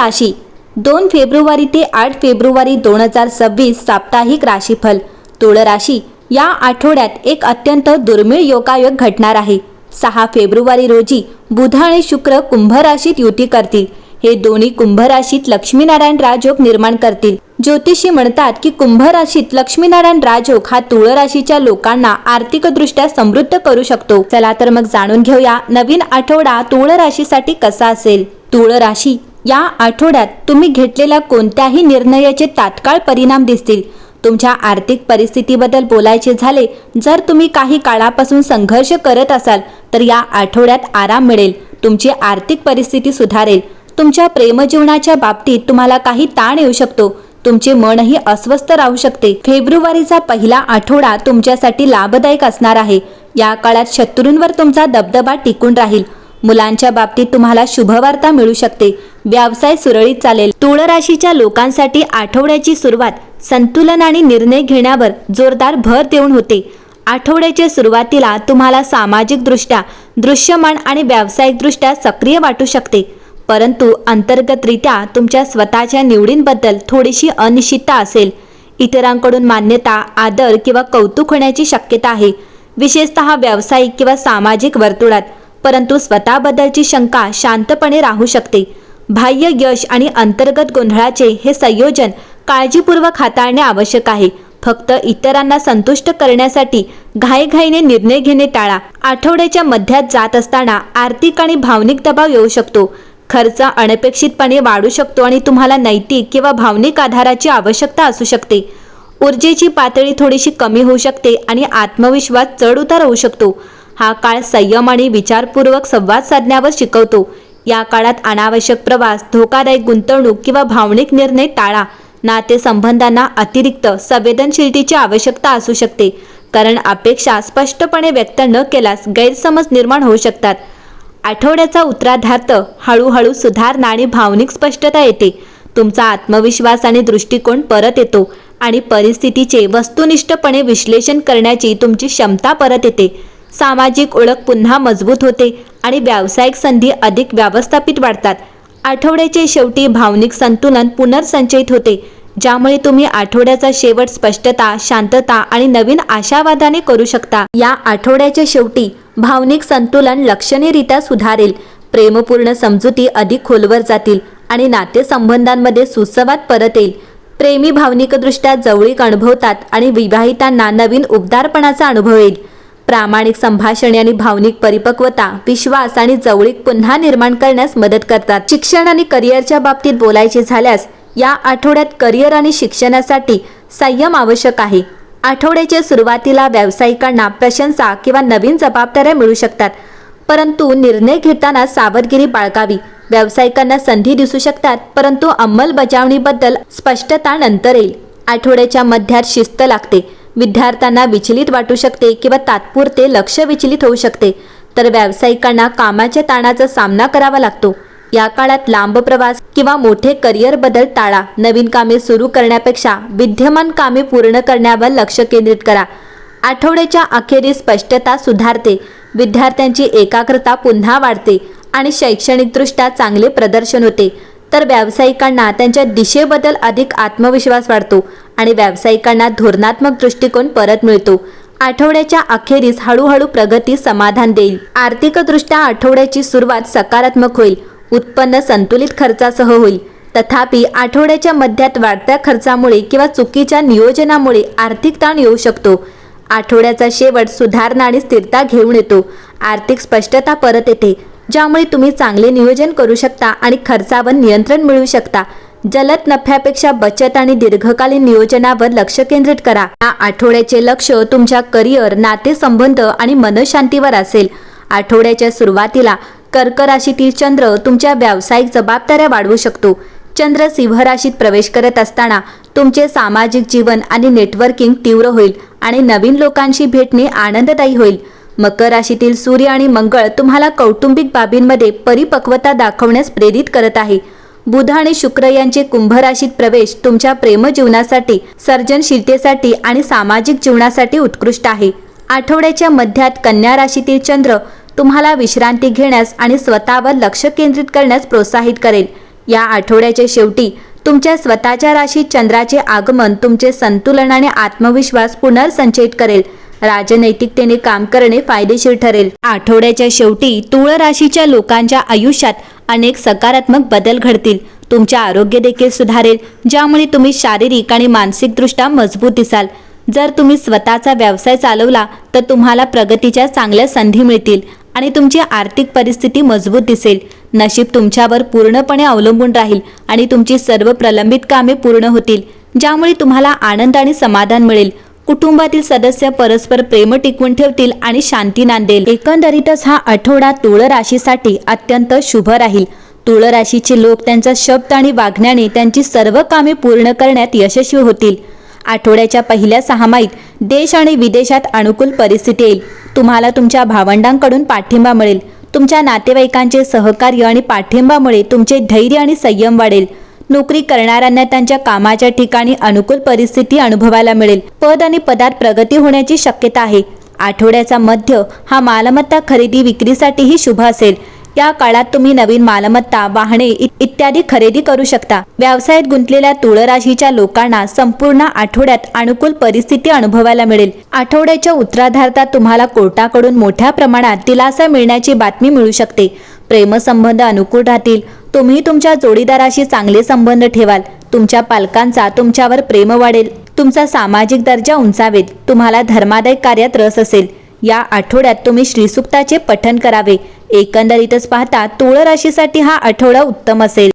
राशी. दोन फेब्रुवारी ते आठ फेब्रुवारी दोन हजार सव्वीस साप्ताहिक राशीफल. तुळ राशी या आठवड्यात एक अत्यंत दुर्मिळ योगायोग घडणार आहे. सहा फेब्रुवारी रोजी बुध आणि शुक्र कुंभ राशीत युती करतील. हे दोन्ही कुंभ राशीत लक्ष्मीनारायण राजयोग निर्माण करतील. ज्योतिषी म्हणतात की कुंभ राशीत लक्ष्मीनारायण राजयोग हा तुळ राशीच्या लोकांना आर्थिकदृष्ट्या समृद्ध करू शकतो. चला तर मग जाणून घेऊया नवीन आठवडा तुळ राशीसाठी कसा असेल. तुळ राशी या आठवड्यात तुम्ही घेतलेल्या कोणत्याही निर्णयाचे तात्काळ परिणाम दिसतील. तुमच्या आर्थिक परिस्थितीबद्दल बोलायचे झाले जर तुम्ही काही काळापासून संघर्ष करत असाल तर या आठवड्यात आराम मिळेल तुमची आर्थिक परिस्थिती सुधारेल. तुमच्या प्रेमजीवनाच्या बाबतीत तुम्हाला काही ताण येऊ शकतो. तुमचे मनही अस्वस्थ राहू शकते. फेब्रुवारीचा पहिला आठवडा तुमच्यासाठी लाभदायक असणार आहे. या काळात शत्रूंवर तुमचा दबदबा टिकून राहील. मुलांच्या बाबतीत तुम्हाला शुभवार्ता मिळू शकते. व्यवसाय सुरळीत चालेल. तुळ राशीच्या लोकांसाठी आठवड्याची सुरुवात संतुलन आणि निर्णय घेण्यावर जोरदार भर देऊन होते. आठवड्याच्या सुरुवातीला तुम्हाला सामाजिकदृष्ट्या दृश्यमान आणि व्यावसायिकदृष्ट्या सक्रिय वाटू शकते. परंतु अंतर्गतरित्या तुमच्या स्वतःच्या निवडींबद्दल थोडीशी अनिश्चितता असेल. इतरांकडून मान्यता आदर किंवा कौतुक होण्याची शक्यता आहे. विशेषतः व्यावसायिक किंवा सामाजिक वर्तुळात. परंतु स्वतःबद्दलची शंका शांतपणे राहू शकते. बाह्य यश आणि अंतर्गत गोंधळाचे हे संयोजन काळजीपूर्वक हाताळणे आवश्यक आहे. फक्त इतरांना संतुष्ट करण्यासाठी घाईघाईने निर्णय घेणे टाळा. आठवड्याच्या मध्यात जात असताना आर्थिक आणि भावनिक दबाव येऊ शकतो. खर्च अनपेक्षितपणे वाढू शकतो आणि तुम्हाला नैतिक किंवा भावनिक आधाराची आवश्यकता असू शकते. ऊर्जेची पातळी थोडीशी कमी होऊ शकते आणि आत्मविश्वास चढ उतार होऊ शकतो. हा काळ संयम आणि विचारपूर्वक संवाद साधण्यावर शिकवतो. या काळात अनावश्यक प्रवास धोकादायक गुंतवणूक किंवा भावनिक निर्णय टाळा. नातेसंबंधांना अतिरिक्त संवेदनशीलतेची आवश्यकता असू शकते कारण अपेक्षा स्पष्टपणे व्यक्त न केल्यास गैरसमज निर्माण होऊ शकतात. आठवड्याचा उत्तराधार्थ हळूहळू सुधारणा आणि भावनिक स्पष्टता येते. तुमचा आत्मविश्वास आणि दृष्टिकोन परत येतो आणि परिस्थितीचे वस्तुनिष्ठपणे विश्लेषण करण्याची तुमची क्षमता परत येते. सामाजिक ओळख पुन्हा मजबूत होते आणि व्यावसायिक संधी अधिक व्यवस्थापित वाढतात. आठवड्याचे शेवटी भावनिक संतुलन पुनर्संचयित होते ज्यामुळे तुम्ही आठवड्याचा शेवट स्पष्टता शांतता आणि नवीन आशावादाने करू शकता. या आठवड्याच्या शेवटी भावनिक संतुलन लक्षणीयरित्या सुधारेल प्रेमपूर्ण समजुती अधिक खोलवर जातील आणि नातेसंबंधांमध्ये सुसंवाद परत येईल. प्रेमी भावनिकदृष्ट्या जवळीक अनुभवतात आणि विवाहितांना नवीन उबदारपणाचा अनुभव येईल. प्रामाणिक संभाषणे आणि भावनिक परिपक्वता विश्वास आणि जवळीक पुन्हा निर्माण करण्यास मदत करतात. शिक्षण आणि करिअरच्या बाबतीत बोलायचे झाल्यास या आठवड्यात करिअर आणि शिक्षणासाठी संयम आवश्यक आहे. आठवड्याच्या सुरुवातीला व्यावसायिकांना प्रशंसा किंवा नवीन जबाबदाऱ्या मिळू शकतात परंतु निर्णय घेताना सावधगिरी बाळगावी. व्यावसायिकांना संधी दिसू शकतात परंतु अंमलबजावणीबद्दल स्पष्टता नंतर येईल. आठवड्याच्या मध्यात शिस्त लागते. विद्यार्थ्यांना विचलित वाटू शकते किंवा तात्पुरते लक्ष विचलित होऊ शकते तर व्यावसायिकांना कामाच्या ताणाचा सामना करावा लागतो. या काळात लांब प्रवास किंवा मोठे करिअर बदल टाळा. नवीन कामे सुरू करण्यापेक्षा विद्यमान कामे पूर्ण करण्यावर लक्ष केंद्रित करा. आठवड्याच्या अखेरीस स्पष्टता सुधारते. विद्यार्थ्यांची एकाग्रता पुन्हा वाढते आणि शैक्षणिकदृष्ट्या चांगले प्रदर्शन होते. तर व्यावसायिकांना त्यांच्या दिशेबद्दल अधिक आत्मविश्वास वाढतो आणि व्यावसायिकांना धोरणात्मक दृष्टिकोन परत मिळतो. आठवड्याच्या अखेरीस हळूहळू प्रगती समाधान देईल. आर्थिकदृष्ट्या आठवड्याची सुरुवात सकारात्मक होईल उत्पन्न संतुलित खर्चासह होईल. तथापि आठवड्याच्या मध्यात वाढत्या खर्चामुळे किंवा चुकीच्या नियोजनामुळे आर्थिक ताण येऊ शकतो. आठवड्याचा शेवट सुधारणा आणि स्थिरता घेऊन येतो. आर्थिक स्पष्टता परत येते. ज्यामुळे तुम्ही चांगले नियोजन करू शकता आणि खर्चावर नियंत्रण मिळवू शकता. जलद नफ्यापेक्षा बचत आणि दीर्घकालीन नियोजनावर लक्ष केंद्रित करा. या आठवड्याचे लक्ष तुमच्या करिअर नातेसंबंध आणि मनशांतीवर असेल. आठवड्याच्या सुरुवातीला कर्क राशीतील चंद्र तुमच्या व्यावसायिक जबाबदाऱ्या वाढवू शकतो. चंद्र सिंह राशीत प्रवेश करत असताना तुमचे सामाजिक जीवन आणि नेटवर्किंग तीव्र होईल आणि नवीन लोकांशी भेटणे आनंददायी होईल. मकर राशीतील सूर्य आणि मंगळ तुम्हाला कौटुंबिक बाबींमध्ये परिपक्वता दाखवण्यास प्रेरित करत आहे. बुध आणि शुक्र यांचे कुंभ राशीत प्रवेश तुमच्या प्रेमजीवनासाठी सर्जनशीलतेसाठी आणि सामाजिक जीवनासाठी उत्कृष्ट आहे. आठवड्याच्या मध्यात कन्या राशीतील चंद्र तुम्हाला विश्रांती घेण्यास आणि स्वतःवर लक्ष केंद्रित करण्यास प्रोत्साहित करेल. या आठवड्याच्या शेवटी तुमच्या स्वतःच्या राशीत चंद्राचे आगमन तुमचे संतुलन आणि आत्मविश्वास पुनर्संचयित करेल. राजनैतिकतेने काम करणे फायदेशीर ठरेल. आठवड्याच्या शेवटी तुळ राशीच्या लोकांच्या आयुष्यात अनेक सकारात्मक बदल घडतील. तुमचे आरोग्य देखील सुधारेल. ज्यामुळे तुम्ही शारीरिक आणि मानसिकदृष्ट्या मजबूत दिसाल. जर तुम्ही स्वतःचा व्यवसाय चालवला तर तुम्हाला प्रगतीच्या चांगल्या संधी मिळतील आणि तुमची आर्थिक परिस्थिती मजबूत दिसेल. नशीब तुमच्यावर पूर्णपणे अवलंबून राहील आणि तुमची सर्व प्रलंबित कामे पूर्ण होतील. ज्यामुळे तुम्हाला आनंद आणि समाधान मिळेल. कुटुंबातील सदस्य परस्पर प्रेम टिकवून ठेवतील आणि शांती नांदेल. एकंदरीतच हा आठवडा तुळ राशीसाठी अत्यंत शुभ राहील. तुळ राशीचे लोक त्यांचा शब्द आणि वागण्याने त्यांची सर्व कामे पूर्ण करण्यात यशस्वी होतील. आठवड्याच्या पहिल्या सहामाहीत देश आणि विदेशात अनुकूल परिस्थिती येईल. तुम्हाला तुमच्या भावंडांकडून पाठिंबा मिळेल. तुमच्या नातेवाईकांचे सहकार्य आणि पाठिंबामुळे तुमचे धैर्य आणि संयम वाढेल. नोकरी करणाऱ्यांना त्यांच्या कामाच्या ठिकाणी अनुकूल परिस्थिती अनुभवायला मिळेल. पद आणि पदात प्रगती होण्याची शक्यता आहे. आठवड्याचा मध्य हा मालमत्ता खरेदी विक्रीसाठीही शुभ असेल. या काळात तुम्ही नवीन मालमत्ता वाहने इत्यादी खरेदी करू शकता. व्यवसायात गुंतलेल्या तुळ राशीच्या लोकांना संपूर्ण आठवड्यात अनुकूल परिस्थिती अनुभवायला मिळेल. आठवड्याच्या उत्तरार्धात तुम्हाला कोर्टाकडून मोठ्या प्रमाणात दिलासा मिळण्याची बातमी मिळू शकते. प्रेमसंबंध अनुकूल राहतील. तुम्ही तुमच्या जोडीदाराशी चांगले संबंध ठेवाल. तुमच्या पालकांचा तुमच्यावर प्रेम वाढेल. तुमचा सामाजिक दर्जा उंचावेल. तुम्हाला धर्मादाय कार्यात रस असेल. या आठवड्यात तुम्ही श्रीसुक्ताचे पठण करावे. एकंदरीतच पाहता तुळ राशीसाठी हा आठवडा उत्तम असेल.